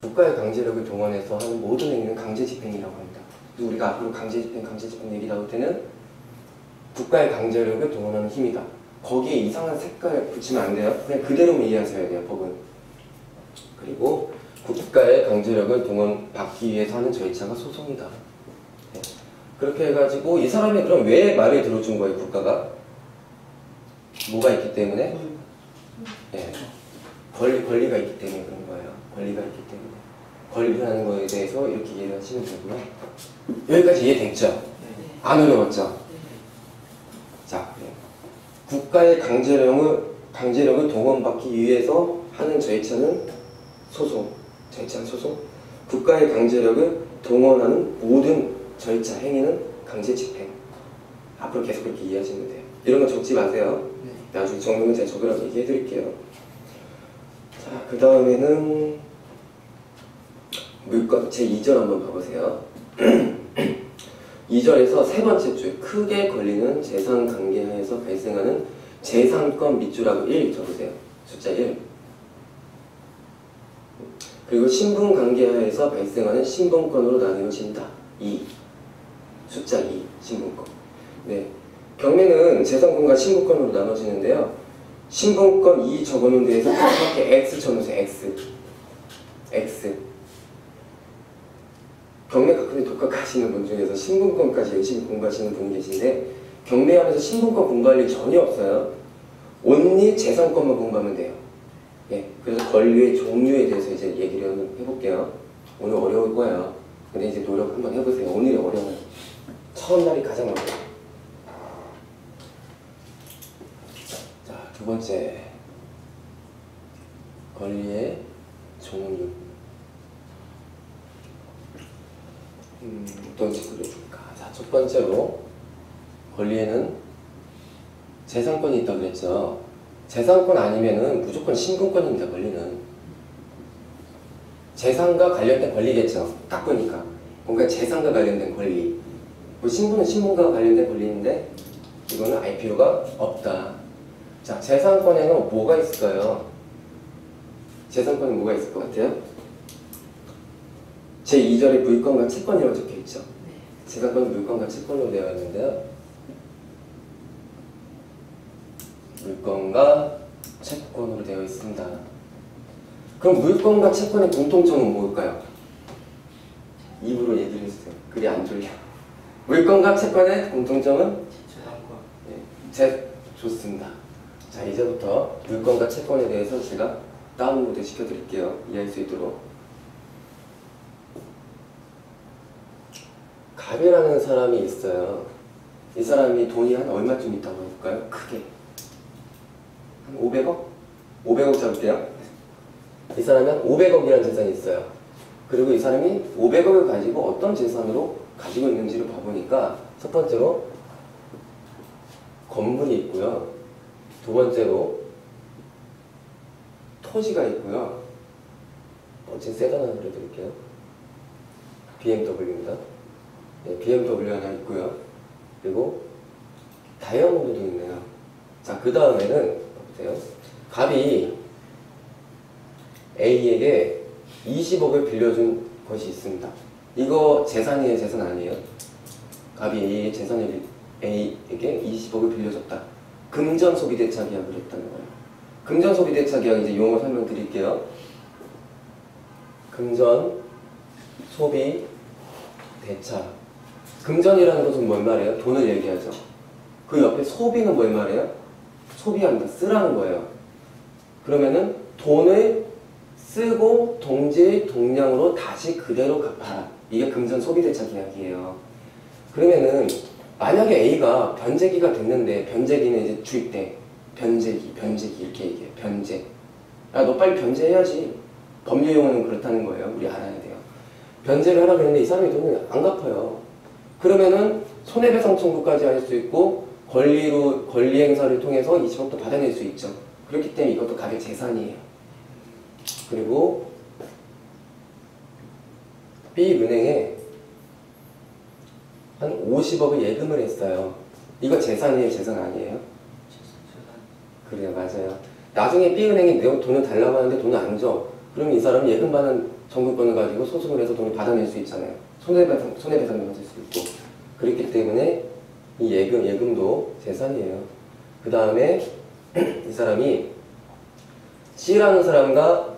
국가의 강제력을 동원해서 하는 모든 행위는 강제 집행이라고 합니다. 그래서 우리가 앞으로 강제 집행, 강제 집행 얘기 나올 때는 국가의 강제력을 동원하는 힘이다. 거기에 이상한 색깔 붙이면 안 돼요. 그냥 그대로만 이해하셔야 돼요, 법은. 그리고 국가의 강제력을 동원 받기 위해서 하는 절차가 소송이다. 네. 그렇게 해가지고 이 사람이 그럼 왜 말을 들어준 거예요, 국가가? 뭐가 있기 때문에? 네. 권리, 권리가 있기 때문에 그런 거예요. 권리가 있기 때문에. 권리라는 거에 대해서 이렇게 이해를 하시면 되고요. 여기까지 이해됐죠? 안 어려웠죠? 자, 네. 국가의 강제력을, 강제력을 동원받기 위해서 하는 절차는 소송. 절차는 소송. 국가의 강제력을 동원하는 모든 절차, 행위는 강제 집행. 앞으로 계속 그렇게 이해하시면 돼요. 이런 거 적지 마세요. 나중에 적는 건 제가 적으라고 얘기해 드릴게요. 자, 그 다음에는 물건 제 2절 한번 봐보세요. 2절에서 세 번째 줄 크게 걸리는 재산 관계하에서 발생하는 재산권 밑줄하고 1 적으세요. 숫자 1. 그리고 신분 관계하에서 발생하는 신분권으로 나누어진다. 2. 숫자 2. 신분권. 네. 경매는 재산권과 신분권으로 나눠지는데요. 신분권 2 적어놓은 데에서 정확히 X 쳐놓으세요. X. X. 경매 가끔씩 독학하시는 분 중에서 신분권까지 열심히 공부하시는 분이 계신데 경매하면서 신분권 공부할 일 전혀 없어요. 온리 재산권만 공부하면 돼요. 예, 그래서 권리의 종류에 대해서 이제 얘기를 해볼게요. 오늘 어려울 거예요. 근데 이제 노력 한번 해보세요. 오늘이 어려워요. 처음 날이 가장 어려워요. 자, 두 번째. 권리의 종류. 음, 어떤 식으로 해볼까? 자, 첫 번째로 권리에는 재산권이 있다고 그랬죠. 재산권 아니면은 무조건 신분권입니다. 권리는 재산과 관련된 권리겠죠. 깎으니까 뭔가 재산과 관련된 권리. 뭐 신분은 신분과 관련된 권리인데 이거는 알 필요가 없다. 자, 재산권에는 뭐가 있을까요? 재산권에 뭐가 있을 것 같아요? 제 2절에 물건과 채권이라고 적혀 있죠. 재산권은 물건과 채권으로 되어 있는데요. 물건과 채권으로 되어 있습니다. 그럼 물건과 채권의 공통점은 뭘까요? 입으로 얘기를 해주세요. 그리 안 졸려. 물건과 채권의 공통점은 네, 제 좋습니다. 자 이제부터 물건과 채권에 대해서 제가 다운로드 시켜드릴게요. 이해할 수 있도록. 가베라는 사람이 있어요. 이 사람이 돈이 한 얼마쯤 있다고 할까요? 크게. 한 500억? 500억 잡을게요. 이 사람이 한 500억이라는 재산이 있어요. 그리고 이 사람이 500억을 가지고 어떤 재산으로 가지고 있는지를 봐보니까 첫 번째로 건물이 있고요. 두 번째로 토지가 있고요. 멋진 세단 하나 그려드릴게요. BMW입니다. 네, BMW 하나 있고요. 그리고 다이아몬드도 있네요. 자, 그 다음에는 보세요. 갑이 A에게 20억을 빌려준 것이 있습니다. 이거 재산이에요, 재산 아니에요? 갑이 A의 재산을 A에게 20억을 빌려줬다. 금전 소비 대차 계약을 했다는 거예요. 금전 소비 대차 계약 이제 용어 설명드릴게요. 금전 소비 대차. 금전이라는 것은 뭔 말이에요? 돈을 얘기하죠. 그 옆에 소비는 뭔 말이에요? 소비한다, 쓰라는 거예요. 그러면은 돈을 쓰고 동지 동량으로 다시 그대로 갚아라. 이게 금전 소비대차 계약이에요. 그러면은 만약에 A가 변제기가 됐는데 변제기는 이제 주입돼. 변제기, 변제기 이렇게 얘기해요. 변제. 야, 너 빨리 변제해야지. 법률 용어는 그렇다는 거예요. 우리 알아야 돼요. 변제를 하라 그랬는데 이 사람이 돈을 안 갚아요. 그러면은 손해배상 청구까지 할 수 있고 권리로 권리 행사를 통해서 20억도 받아낼 수 있죠. 그렇기 때문에 이것도 가게 재산이에요. 그리고 B 은행에 한 50억을 예금을 했어요. 이거 재산이에요, 재산 아니에요? 그래요, 맞아요. 나중에 B 은행이 내 돈을 달라고 하는데 돈을 안 줘. 그럼 이 사람은 예금 받은 청구권을 가지고 소송을 해서 돈을 받아낼 수 있잖아요. 손해배상, 손해배상을 받을 수 있고. 그렇기 때문에 이 예금, 예금도 재산이에요. 그 다음에 이 사람이 C라는 사람과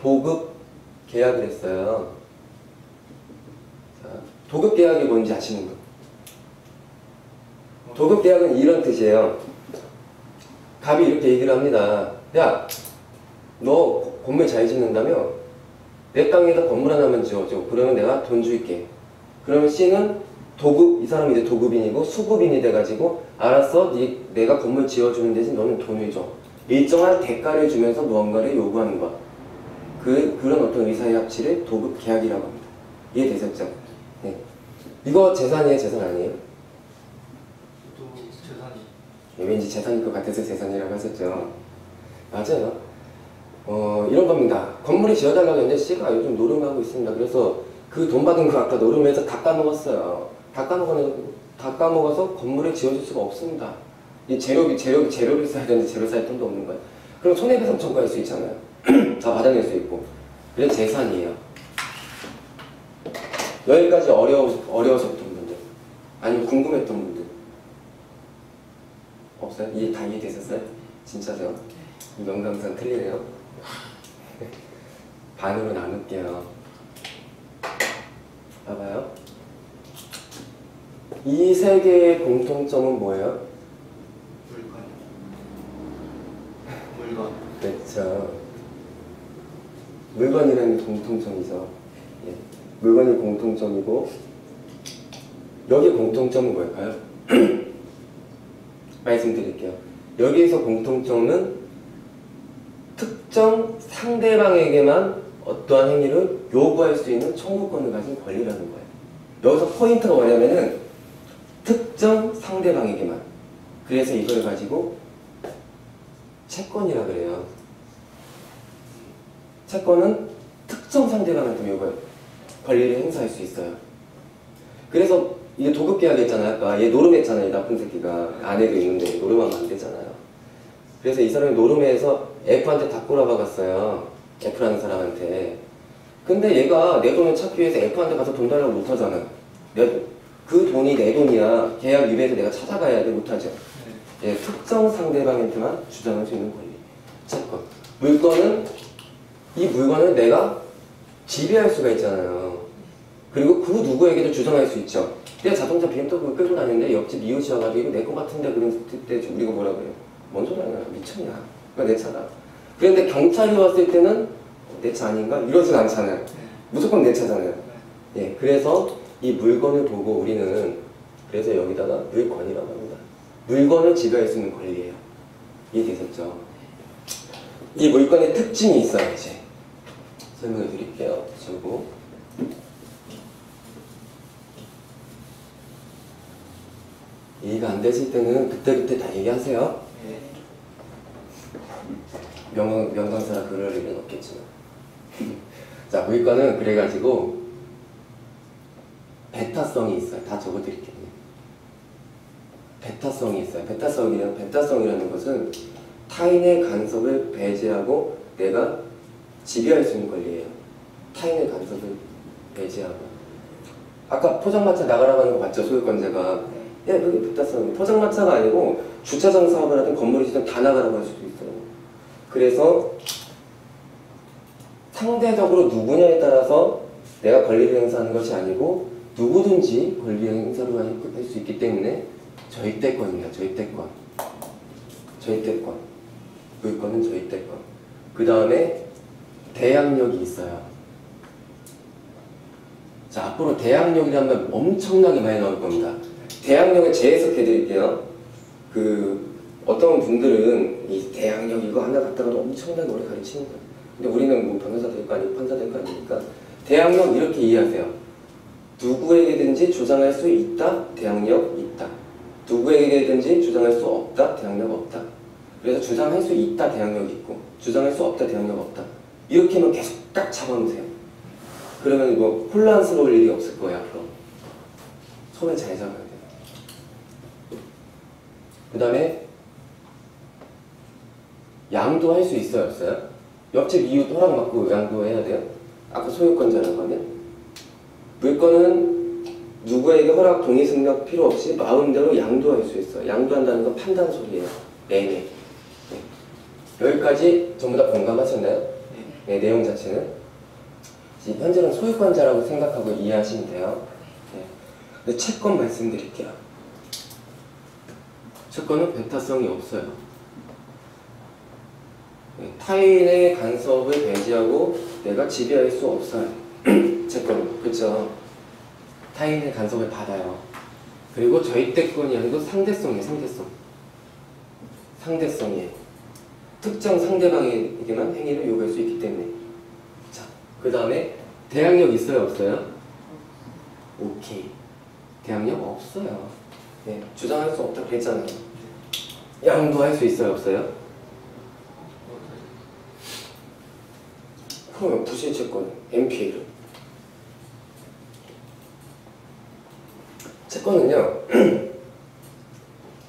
도급 계약을 했어요. 자, 도급 계약이 뭔지 아시는 분? 도급 계약은 이런 뜻이에요. 갑이 이렇게 얘기를 합니다. 야, 너 건물 잘 짓는다며? 내 땅에다 건물 하나만 지어줘. 그러면 내가 돈 줄게. 그러면 C는 도급, 이 사람이 이제 도급인이고 수급인이 돼가지고 알았어, 네, 내가 건물 지어주는 대신 너는 돈을 줘. 일정한 대가를 주면서 무언가를 요구하는 것. 그, 그런 어떤 의사의 합치를 도급 계약이라고 합니다. 이해되셨죠? 네. 이거 재산이에요, 재산 아니에요? 또 재산이 예, 왠지 재산일 것 같아서 재산이라고 하셨죠. 맞아요. 어, 이런 겁니다. 건물이 지어달라고 했는데 C가 요즘 노름하고 있습니다. 그래서 그 돈 받은 거 아까 노름해서 다 까먹었어요. 다 까먹어는 다 까먹어서 건물을 지어줄 수가 없습니다. 이 재료비 재료 재료를 써야 되는데 재료 살 돈도 없는 거예요. 그럼 손해배상 청구할 수 있잖아요. 다 받아낼 수 있고. 그래서 재산이에요. 여기까지 어려워 어려워서던 분들, 아니면 궁금했던 분들. 없어요? 이해 다 이해되셨어요? 진짜죠? 명강산 틀리네요. 반으로 나눌게요. 봐봐요. 이 세 개의 공통점은 뭐예요? 물건 물건 그렇죠. 물건이라는 게 공통점이죠. 예. 물건이 공통점이고 여기 공통점은 뭘까요? 말씀드릴게요. 여기에서 공통점은 특정 상대방에게만 어떠한 행위를 요구할 수 있는 청구권을 가진 권리라는 거예요. 여기서 포인트가 뭐냐면은 특정 상대방에게만. 그래서 이걸 가지고 채권이라 그래요. 채권은 특정 상대방한테 요구 권리를 행사할 수 있어요. 그래서 이게 도급 계약했잖아요. 아까 얘 노름했잖아요. 이 나쁜 새끼가 아내도 있는데 노름하면 안 되잖아요. 그래서 이 사람이 노름해서 F한테 다 꼬라박았어요. F라는 사람한테. 근데 얘가 내 돈을 찾기 위해서 F한테 가서 돈 달라고 못 하잖아요. 내, 돈. 그 돈이 내 돈이야. 계약 위배해서 내가 찾아가야 돼. 못 하죠. 네. 예, 특정 상대방한테만 주장할 수 있는 권리. 채권. 물건은 이 물건을 내가 지배할 수가 있잖아요. 그리고 그 누구에게도 주장할 수 있죠. 내가 자동차 BMW 끌고 다니는데 옆집 이웃이 와가지고 내거 같은데 그랬을 때 우리가 뭐라 그래요? 뭔 소리 하냐? 미쳤냐? 이거 내 차다. 그런데 경찰이 왔을 때는 내 차 아닌가? 이러진 않잖아요. 네. 무조건 내 차잖아요. 네. 예, 그래서 이 물건을 보고 우리는 그래서 여기다가 물권이라고 합니다. 물건을 지배할 수 있는 권리예요. 이해되셨죠? 이 물건의 특징이 있어요, 이제. 설명해 드릴게요. 저고. 이해가 안 되실 때는 그때그때 다 얘기하세요. 네. 명, 명강사라 그럴 일은 없겠지만. 자, 물건은 그래가지고, 베타성이 있어요. 다 적어드릴게요. 베타성이 있어요. 베타성이라는, 베타성이라는 것은 타인의 간섭을 배제하고 내가 지배할 수 있는 권리예요. 타인의 간섭을 배제하고. 아까 포장마차 나가라고 하는 거 봤죠? 소유권자가. 예, 그게 베타성. 포장마차가 아니고 주차장 사업을 하든 건물이든 다 나가라고 할 수도 있어요. 그래서 상대적으로 누구냐에 따라서 내가 권리를 행사하는 것이 아니고 누구든지 권리 행사를 할수 있기 때문에 저희때권입니다. 저희때권. 저희때권. 물권은 저희때권. 그 다음에 대항력이 있어요. 자, 앞으로 대항력이라는 말 엄청나게 많이 나올 겁니다. 대항력을 재해석해 드릴게요. 그 어떤 분들은 이 대항력 이거 하나 갖다가도 엄청나게 오래 거예요. 근데 우리는 뭐 변호사 될 거 아니고 판사 될 거 아니니까 대항력 이렇게 이해하세요. 누구에게든지 주장할 수 있다, 대항력 있다. 누구에게든지 주장할 수 없다, 대항력 없다. 그래서 주장할 수 있다, 대항력 있고 주장할 수 없다, 대항력 없다. 이렇게만 계속 딱 잡아놓으세요. 그러면 뭐 혼란스러울 일이 없을 거예요 앞으로. 손에 잘 잡아야 돼요. 그 다음에 양도 할 수 있어요 없어요? 옆집 이웃 허락 받고 양도 해야 돼요? 아까 소유권자라고 하면 물건은 누구에게 허락, 동의, 승낙 필요 없이 마음대로 양도할 수 있어. 양도한다는 건 판단 소리예요. 네네. 네. 여기까지 전부 다 공감하셨나요? 네, 내용 자체는. 현재는 소유권자라고 생각하고 이해하시면 돼요. 네. 근데 채권 말씀드릴게요. 채권은 변타성이 없어요. 네, 타인의 간섭을 배제하고 내가 지배할 수 없어요. 채권은. 그렇죠? 타인의 간섭을 받아요. 그리고 저희때권이 아니고 상대성이에요. 상대성. 상대성이에요. 특정 상대방에게만 행위를 요구할 수 있기 때문에. 자, 그 다음에 대항력 있어요? 없어요? 오케이. 대항력 없어요. 네, 주장할 수 없다고 그랬잖아요. 양도할 수 있어요? 없어요? 그러면 부실 채권, NPL. 채권은요,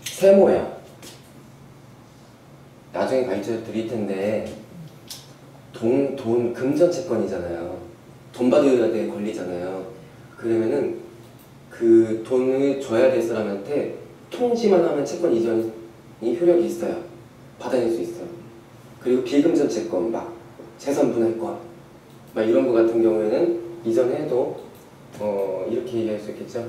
세모야. 나중에 가르쳐 드릴 텐데, 돈, 돈, 금전 채권이잖아요. 돈 받으려 돼 걸리잖아요. 그러면은 그 돈을 줘야 될 사람한테 통지만 하면 채권 이전 이 효력이 있어요. 받아낼 수 있어요. 그리고 비금전 채권, 막 재산 분할권, 막 이런 거 같은 경우에는 이전해도 어, 이렇게 얘기할 수 있겠죠.